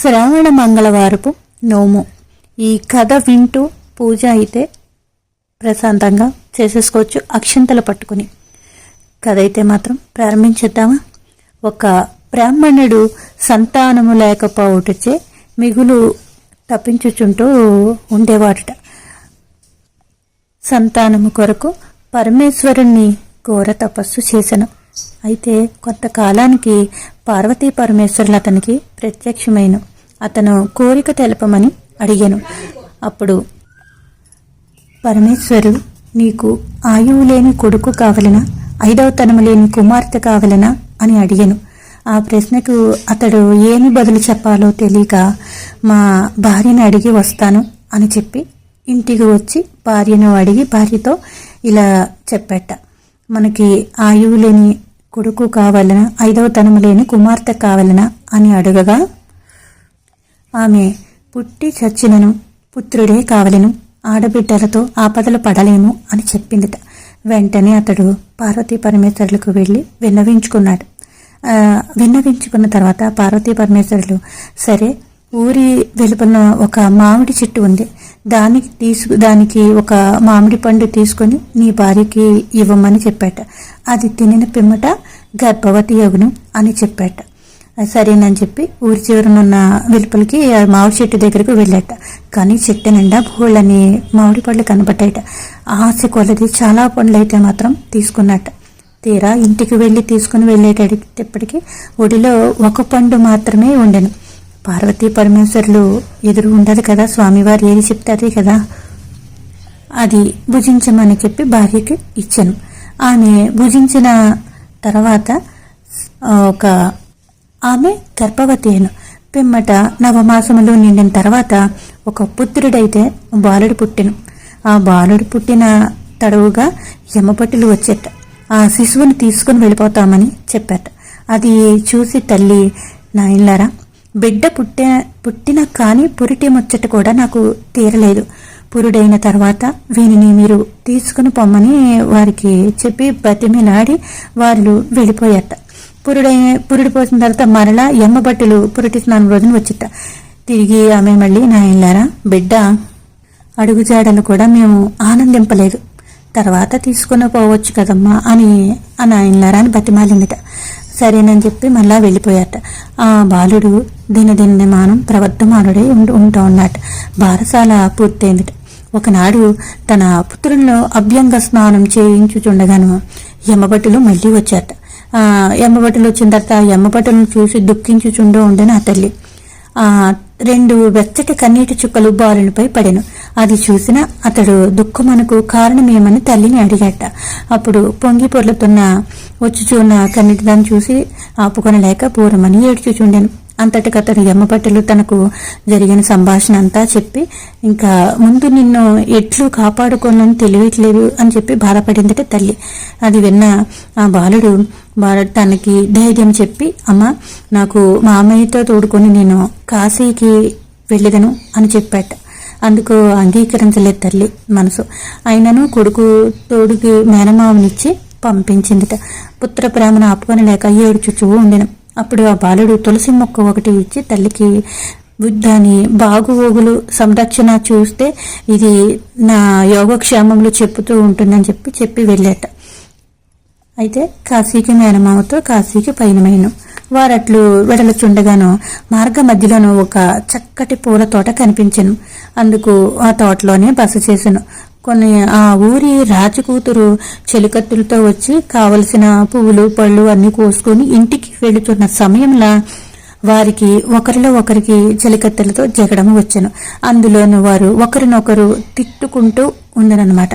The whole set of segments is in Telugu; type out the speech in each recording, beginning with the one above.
శ్రావణ మంగళవారపు నోము. ఈ కథ వింటూ పూజ అయితే ప్రశాంతంగా చేసేసుకోవచ్చు అక్షంతలు పట్టుకుని. కథ అయితే మాత్రం ప్రారంభించేద్దామా? ఒక బ్రాహ్మణుడు సంతానము లేకపోవటచే మిగులు తప్పించుచుంటూ ఉండేవాడట. సంతానము కొరకు పరమేశ్వరుణ్ణి ఘోర తపస్సు చేశాను అయితే కొంతకాలానికి పార్వతీ పరమేశ్వరులు అతనికి ప్రత్యక్షమైన. అతను కోరిక తెలపమని అడిగాను. అప్పుడు పరమేశ్వరు నీకు ఆయువు లేని కొడుకు కావలనా? ఐదవ తనము లేని కుమార్తె కావలనా? అని అడిగాను. ఆ ప్రశ్నకు అతడు ఏమి బదులు చెప్పాలో తెలియక మా భార్యను అడిగి వస్తాను అని చెప్పి ఇంటికి వచ్చి భార్యను అడిగి భార్యతో ఇలా చెప్పట. మనకి ఆయువు లేని కొడుకు కావలన ఐదవ తనము లేని కుమార్తె కావలన అని అడగగా ఆమె పుట్టి చచ్చినను పుత్రుడే కావలను ఆడబిడ్డలతో ఆపదలు పడలేము అని చెప్పిందిట. వెంటనే అతడు పార్వతీ పరమేశ్వరులకు వెళ్ళి విన్నవించుకున్నాడు. విన్నవించుకున్న తర్వాత పార్వతీ పరమేశ్వరులు సరే ఊరి వెలుపల ఒక మామిడి చెట్టు ఉంది. దానికి తీసుకు దానికి ఒక మామిడి పండు తీసుకొని నీ భార్యకి ఇవ్వమని చెప్పాట. అది తినిన పిమ్మట గర్భవతి అగును అని చెప్పాట. సరేనని చెప్పి ఊరి చివరనున్న వెలుపలికి మామిడి చెట్టు దగ్గరకు వెళ్ళాట. కానీ చెట్టు నిండా బోళ్ళని మామిడి పళ్ళు కనబడ్డాయట. ఆశ కొలది చాలా పండ్లు అయితే మాత్రం తీసుకున్నట్ట తీరా ఇంటికి వెళ్ళి తీసుకుని వెళ్ళేటప్పటికి ఒడిలో ఒక పండు మాత్రమే ఉండెను. పార్వతీ పరమేశ్వరులు ఎదురు ఉండదు కదా స్వామివారు ఏది చెప్తే అదే కదా? అది భుజించమని చెప్పి భార్యకి ఇచ్చాను. ఆమె భుజించిన తర్వాత ఒక ఆమె గర్భవతి అయిన పిమ్మట నవమాసములు నిండిన తర్వాత ఒక పుత్రుడైతే బాలుడు పుట్టెను. ఆ బాలుడు పుట్టిన తడవుగా యమపట్టులు వచ్చేట. ఆ శిశువుని తీసుకుని వెళ్ళిపోతామని చెప్పాట. అది చూసి తల్లి నాయనలారా బిడ్డ పుట్టే పుట్టిన కానీ పురిటి ముచ్చట కూడా నాకు తీరలేదు. పురుడైన తర్వాత వీనిని మీరు తీసుకుని పొమ్మని వారికి చెప్పి బతిమిలాడి వాళ్ళు వెళ్ళిపోయాట పురుడై పురుడు పోసిన తర్వాత మరలా ఎమ్మబట్టలు పురిటి స్నానం రోజున వచ్చిట. తిరిగి ఆమె మళ్ళీ నాయనలారా బిడ్డ అడుగుజాడలు కూడా మేము ఆనందింపలేదు. తర్వాత తీసుకుని పోవచ్చు కదమ్మా అని ఆ నాయనలారా అని బతిమాలిందిట. సరేనని చెప్పి మళ్ళా వెళ్ళిపోయాట ఆ బాలుడు దినదినమానం ప్రవర్ధమానుడై ఉంటూ ఉంటా ఉన్నట్ట బారసాల పూర్తయిందిట. ఒకనాడు తన పుత్రుల్లో అభ్యంగ స్నానం చేయించుచుండగాను యమభటులు మళ్ళీ వచ్చాట ఆ యమభటులు వచ్చిన తర్వాత ఆ యమభటులను చూసి దుఃఖించుచుండూ ఉండని ఆ తల్లి. ఆ రెండు వెచ్చటి కన్నీటి చుక్కలు బాలునిపై పడెను. అది చూసిన అతడు దుఃఖమనకు కారణమేమని తల్లిని అడిగాట అప్పుడు పొంగి పొర్లుతున్న వచ్చుచున్న కన్నిటి దాన్ని చూసి ఆపుకొనలేక పూరమని ఏడ్చుచుండెను. అంతటికతడు యమ్మపట్టులు తనకు జరిగిన సంభాషణ అంతా చెప్పి ఇంకా ముందు నిన్ను ఎట్లు కాపాడుకోనని తెలియట్లేదు అని చెప్పి బాధపడిందట తల్లి. అది విన్న ఆ బాలుడు బాలుడు తనకి ధైర్యం చెప్పి అమ్మ నాకు మామయ్యతో తోడుకొని నేను కాశీకి వెళ్ళేదను అని చెప్పాట. అందుకు అంగీకరించలేదు తల్లి మనసు. అయినను కొడుకు తోడుకి మేనమావనిచ్చి పంపించిందిట. పుత్ర ప్రేమను ఆపుకొని లేక ఏడుచుచూ ఉండెను. అప్పుడు ఆ బాలుడు తులసి మొక్క ఒకటి ఇచ్చి తల్లికి దాని బాగువోగులు సంరక్షణ చూస్తే ఇది నా యోగక్షేమములు చెప్పుతూ ఉంటుందని చెప్పి చెప్పి వెళ్ళాట. అయితే కాశీకి మేనమామతో కాశీకి పయనమైన. వారట్లు వెడలుచుండగాను మార్గ మధ్యలోనూ ఒక చక్కటి పూల తోట కనిపించను. అందుకు ఆ తోటలోనే బస చేశాను కొన్ని ఆ ఊరి రాజకూతురు చెలికత్తులతో వచ్చి కావలసిన పువ్వులు పళ్ళు అన్ని కోసుకొని ఇంటికి వెళుతున్న సమయంలో వారికి ఒకరిలో ఒకరికి చెలికత్తెలతో జగడము వచ్చెను. అందులోను వారు ఒకరినొకరు తిట్టుకుంటూ ఉందనమాట.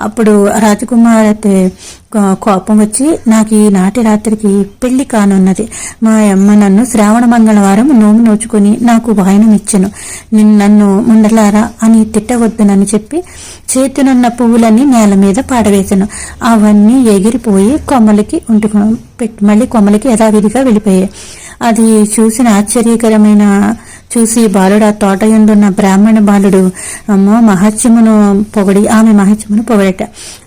అప్పుడు రాజకుమారతే కో- కోపం వచ్చి నాకు ఈ నాటి రాత్రికి పెళ్ళి కానున్నది. మా అమ్మ నన్ను శ్రావణ మంగళవారం నోము నోచుకుని నాకు వాయనం ఇచ్చెను నిన్ను నన్ను ముండలారా అని తిట్టవద్దునని చెప్పి చేతినున్న పువ్వులన్నీ నేల మీద పాడవేశాను అవన్నీ ఎగిరిపోయి కొమ్మలకి ఉంటుకు పెట్టి మళ్ళీ కొమ్మలకి యథావిధిగా వెళ్ళిపోయాయి. అది చూసిన ఆశ్చర్యకరమైన చూసి బాలుడు ఆ తోట ఎందున్న బ్రాహ్మణ బాలుడు అమ్మో మహత్యమును పొగడి ఆమె మహత్యమును పొగడట.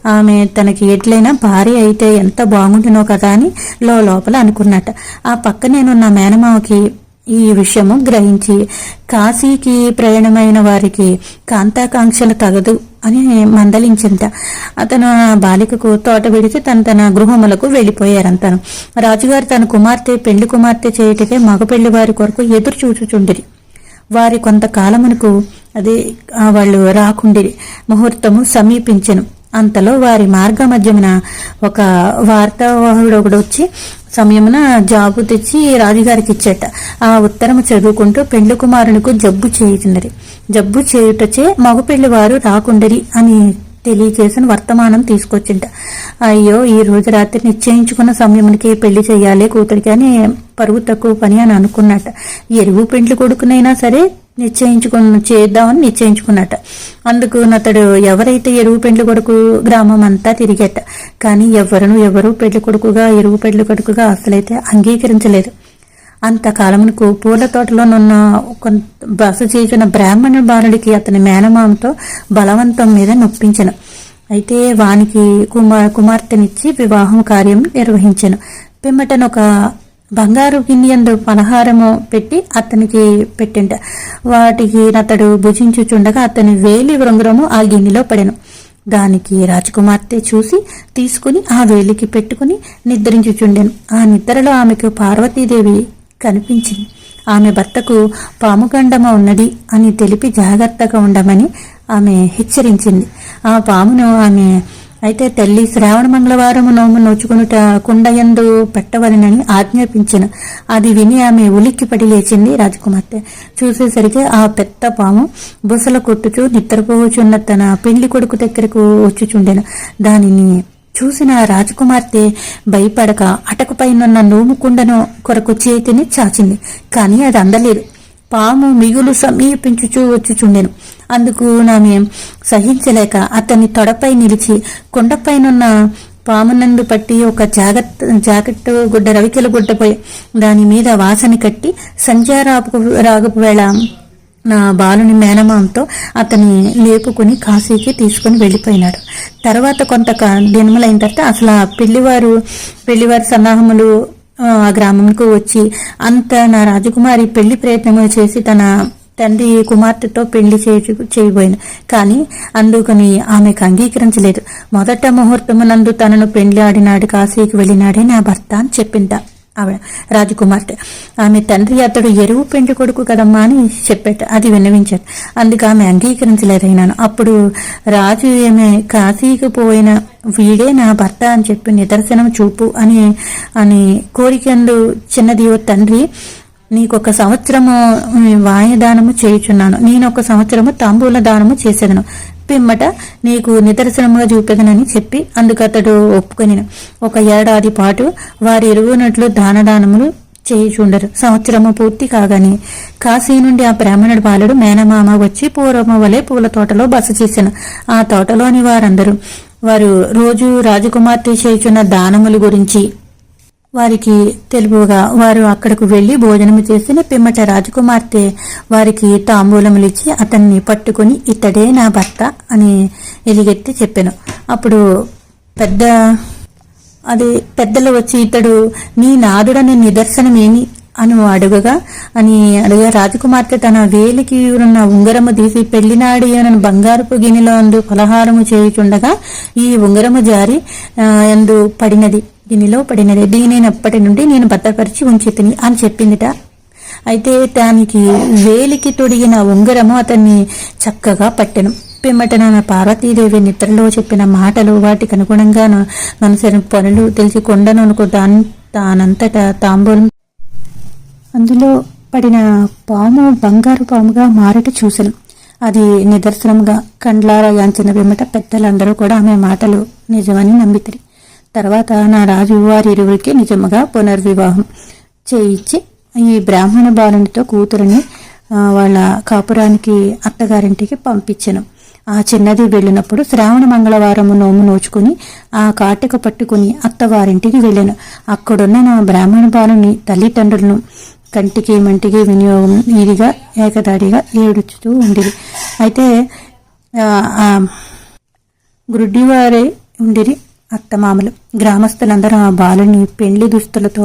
ఆమె తనకి ఎట్లయినా భార్య అయితే ఎంత బాగుంటునో కదా అని లో లోపల అనుకున్నట. ఆ పక్క నేనున్న మేనమావకి ఈ విషయము గ్రహించి కాశీకి ప్రయాణమైన వారికి కాంతాకాంక్షలు తగదు. అని మందలించింత అతను బాలికకు తోట విడిచి తన తన గృహములకు వెళ్ళిపోయారంతను. రాజుగారు తన కుమార్తె పెళ్ళి కుమార్తె చేయుటకే మగ పెళ్ళి వారి కొరకు ఎదురు చూచుచుండిరి. వారి కొంతకాలమునకు అదే వాళ్ళు రాకుండిరి. ముహూర్తము సమీపించను. అంతలో వారి మార్గ మధ్యమున ఒక వార్తావాహుడు ఒకడు వచ్చి సమయమున జాబు తెచ్చి రాజుగారికి ఇచ్చట ఆ ఉత్తరము చదువుకుంటూ పెండ్లి కుమారునికి జబ్బు చేయుచున్నది. జబ్బు చేయుటచే మగ పెళ్ళి వారు రాకుండరి అని తెలియచేసిన వర్తమానం తీసుకొచ్చింట. అయ్యో ఈ రోజు రాత్రి నిశ్చయించుకున్న సమయమునికి పెళ్ళి చేయాలి కూతురికి అని పరువు తక్కువ పని అని అనుకున్నట్ట ఎరువు పెండ్లి కొడుకునైనా సరే నిశ్చయించుకున్న చేద్దామని నిశ్చయించుకున్నట. అందుకు అతడు ఎవరైతే ఎరువు పెండ్లి కొడుకు గ్రామం అంతా తిరిగేట కానీ ఎవరును ఎవరు పెళ్ళి కొడుకుగా ఎరువు పెండ్లి కొడుకుగా అసలైతే అంగీకరించలేదు. అంతకాలమునకు పూల తోటలోనున్న కొంత బస చేసిన బ్రాహ్మణ బాలుడికి అతని మేనమామతో బలవంతం మీద నొప్పించను. అయితే వానికి కుమార్ కుమార్తెనిచ్చి వివాహం కార్యం నిర్వహించను. పిమ్మటనొక బంగారు గిన్నెయందు పలహారము పెట్టి అతనికి పెట్టింట. వాటికి అతడు భుజించుచుండగా అతని వేలి వృంగరము ఆ గిన్నెలో పడెను. దానికి రాజకుమార్తె చూసి తీసుకుని ఆ వేలికి పెట్టుకుని నిద్రించుచుండెను. ఆ నిద్రలో ఆమెకు పార్వతీదేవి కనిపించింది. ఆమె భర్తకు పాముగండమ ఉన్నది అని తెలిపి జాగ్రత్తగా ఉండమని ఆమె హెచ్చరించింది. ఆ పామును ఆమె అయితే తల్లి శ్రావణ మంగళవారం నోము నోచుకునుట కుండయందు పెట్టవలనని ఆజ్ఞాపించిన. అది విని ఆమె ఉలిక్కిపడి లేచింది రాజకుమార్తె. చూసేసరికి ఆ పెద్ద పాము బుసల కొట్టుచూ నిద్రపోవచ్చున్న తన పెళ్ళి కొడుకు దగ్గరకు వచ్చుచుండెను. దానిని చూసిన రాజకుమార్తె భయపడక అటకుపైనున్న నోము కుండను కొరకు చేతిని చాచింది. కానీ అది అందలేదు. పాము మిగులు సమీపించుచూ వచ్చుచుండెను. అందుకు నామె సహించలేక అతని తొడపై నిలిచి కొండపైనున్న పామునందు పట్టి ఒక జాగ్రత్త జాకెట్ గుడ్డ రవికెల గుడ్డపై దాని మీద వాసన కట్టి సంధ్యారాపు రాగపు వేళ నా బాలుని మేనమాంతో అతని లేపుకుని కాశీకి తీసుకుని వెళ్ళిపోయినాడు. తర్వాత కొంత దినములైన తర్వాత అసలు ఆ పెళ్ళివారు పెళ్ళివారి సన్నాహములు ఆ గ్రామంకు వచ్చి అంత నా రాజకుమారి పెళ్ళి ప్రయత్నము చేసి తన తండ్రి కుమార్తెతో పెళ్ళి చేయ చేయబోయింది. కానీ అందుకని ఆమెకు అంగీకరించలేదు. మొదట ముహూర్తమునందు తనను పెళ్ళి ఆడినాడు కాశీకి వెళ్ళినాడే నా భర్త అని చెప్పిందా. ఆవిడ రాజకుమార్తె. ఆమె తండ్రి అతడు ఎరువు పెండి కొడుకు కదమ్మా అని చెప్పాడు అది విన్నవించాడు అందుకు ఆమె అంగీకరించలేదైనాను అప్పుడు రాజు ఏమే కాశీకి పోయిన వీడే నా భర్త అని చెప్పి నిదర్శనం చూపు అని అని కోరికందు చిన్నది ఓ తండ్రి నీకొక సంవత్సరము వాయుదానము చేయుచున్నాను. నేను ఒక సంవత్సరము తాంబూల దానము చేసేదను. పిమ్మట నీకు నిదర్శనముగా చూపెదనని చెప్పి అందుకు అతడు ఒప్పుకొని ఒక ఏడాది పాటు వారి ఎరువునట్లు దానదానములు చేయుచుండరు. సంవత్సరము పూర్తి కాగానే కాశీ నుండి ఆ బ్రాహ్మణుడు బాలుడు మేనమామ వచ్చి పూర్వము వలె పూల తోటలో బస చేశాను ఆ తోటలోని వారందరూ వారు రోజు రాజకుమార్తె చేయుచున్న దానముల గురించి వారికి తెలుపుగా వారు అక్కడకు వెళ్ళి భోజనము చేసిన పిమ్మట రాజకుమార్తె వారికి తాంబూలములిచ్చి అతన్ని పట్టుకుని ఇతడే నా భర్త అని ఎలిగెత్తి చెప్పాను. అప్పుడు పెద్ద అది పెద్దలు వచ్చి ఇతడు నీ నాదుడని నిదర్శనమేమి? అని అడుగగా అని అడుగా రాజకుమార్తె తన వేలికి ఉన్న ఉంగరము తీసి పెళ్ళినాడి అని బంగారపు గిన్నెలో అందు పలహారము చేయుచుండగా ఈ ఉంగరము జారి అందు పడినది. గిన్నెలో పడినది. దీనిని అప్పటి నుండి నేను భద్రపరిచి ఉంచితిని అని చెప్పిందిట. అయితే దానికి వేలికి తొడిగిన ఉంగరము అతన్ని చక్కగా పట్టెను. పిమ్మట నా పార్వతీదేవి నిద్రలో చెప్పిన మాటలు వాటికి అనుగుణంగా మనసిన పనులు తెలిసి కొండను అనుకో దాని తానంతట తాంబూలం. అందులో పడిన పాము బంగారు పాముగా మారట చూశాను అది నిదర్శనంగా కండ్లారా యాంచిన పిమ్మట పెద్దలందరూ కూడా ఆమె మాటలు నిజమని నమ్మితిరి. తర్వాత నా రాజు వారి ఇరువురికి నిజముగా పునర్వివాహం చేయించి ఈ బ్రాహ్మణ బాలునితో కూతురిని వాళ్ళ కాపురానికి అత్తగారింటికి పంపించను. ఆ చిన్నది వెళ్ళినప్పుడు శ్రావణ మంగళవారము నోము నోచుకుని ఆ కాటిక పట్టుకుని అత్తవారింటికి వెళ్ళాను. అక్కడున్న నా బ్రాహ్మణ బాలుని తల్లిదండ్రులను కంటికి మంటికి వినియోగం ఇదిగా ఏకదాడిగా ఏడుచుతూ ఉండేది అయితే ఆ, ఉండిరి. అత్తమామలు. గ్రామస్తులందరూ ఆ బాలుని పెండ్లి దుస్తులతో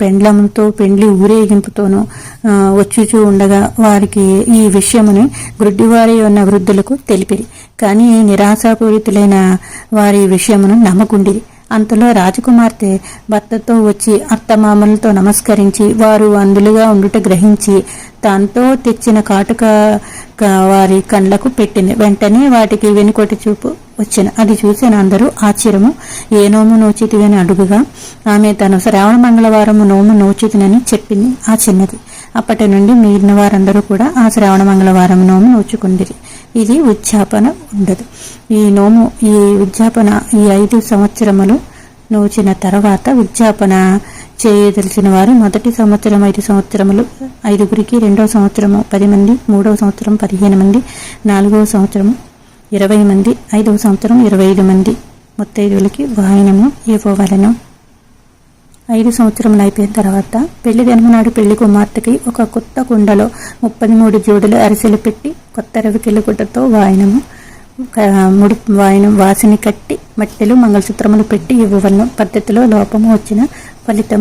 పెండ్లంతో పెండ్లి ఊరేగింపుతోనూ ఆ, వచ్చుచూ ఉండగా వారికి ఈ విషయముని గుడ్డివారి ఉన్న వృద్ధులకు తెలిపిరి. కానీ నిరాశాపూరితులైన వారి విషయమును నమ్మకుండిరి. అంతలో రాజకుమార్తె భర్తతో వచ్చి అత్తమామలతో నమస్కరించి వారు అందులుగా ఉండుట గ్రహించి తనతో తెచ్చిన కాటుక వారి కండ్లకు పెట్టింది. వెంటనే వాటికి వెనుకొటి చూపు వచ్చిన అది చూసిన అందరూ ఆశ్చర్యము. ఏ నోము నోచితివని అడుగుగా ఆమె తను శ్రావణ మంగళవారము నోము నోచితినని చెప్పింది. ఆ చిన్నది. అప్పటి నుండి మిగిలిన వారందరూ కూడా ఆ శ్రావణ మంగళవారం నోము నోచుకుందిరి. ఇది ఉద్యాపన ఉండదు. ఈ నోము ఈ ఉద్యాపన ఈ ఐదు సంవత్సరములు నోచిన తర్వాత ఉద్యాపన చేయదలిచిన వారు మొదటి సంవత్సరం ఐదు సంవత్సరములు ఐదుగురికి రెండవ సంవత్సరము పది మంది మూడవ సంవత్సరం పదిహేను మంది నాలుగవ సంవత్సరము ఇరవై మంది ఐదవ సంవత్సరం ఇరవై ఐదు మంది. ముత్తైదువులకి వాయనము ఇవ్వవలను. ఐదు సంవత్సరములు అయిపోయిన తర్వాత పెళ్ళి జన్మనాడు పెళ్ళి కుమార్తెకి ఒక కొత్త కుండలో ముప్పై మూడు జోడులు అరిసెలు పెట్టి కొత్త రవికెళ్ళి గుడ్డతో వాయనము ముడి వాయనం వాసిని కట్టి మట్టెలు మంగళసూత్రములు పెట్టి ఇవ్వవలను. పద్ధతిలో లోపము వచ్చిన ఫలితము